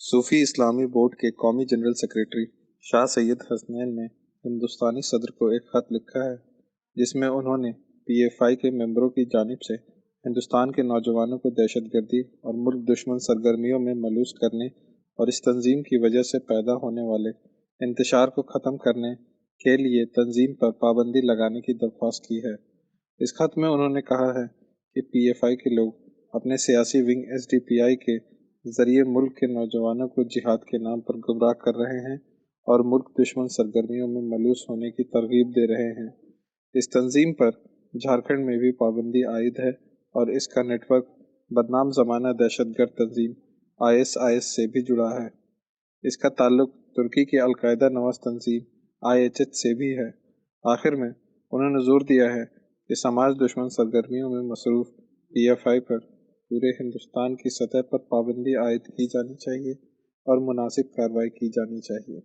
सूफी इस्लामी board के कौमी general secretary Shah Syed Hasnain ने हिंदुस्तानी सदर को एक ख़त लिखा है, जिसमें उन्होंने पीएफआई के मेंबरों की जानिब से हिंदुस्तान के नौजवानों को दहशतगर्दी और मुल्क दुश्मन सरगर्मियों में मलूस करने और इस तंजीम की वजह से पैदा होने वाले इंतशार को ख़त्म करने के लिए तंजीम पर पाबंदी लगाने की दरख्वास्त की है। इस खत में उन्होंने कहा है कि पीएफआई के लोग अपने सियासी विंग एसडीपीआई के ज़रिए मुल्क के नौजवानों को जिहाद के नाम पर गुमराह कर रहे हैं और मुल्क दुश्मन सरगर्मियों में मलूस होने की तरगीब दे रहे हैं। इस तंजीम पर झारखंड में भी पाबंदी आयद है और इसका नेटवर्क बदनाम ज़माना दहशतगर्द तंजीम, आईएसआईएस से भी जुड़ा है। इसका ताल्लुक तुर्की की अलकायदा नवाज़ तंजीम, आईएचएच से भी है। आखिर में उन्होंने ज़ोर दिया है कि समाज दुश्मन सरगर्मियों में मसरूफ़ पीएफआई पर पूरे हिंदुस्तान की सतह पर पाबंदी आयद की जानी चाहिए और मुनासिब कार्रवाई की जानी चाहिए।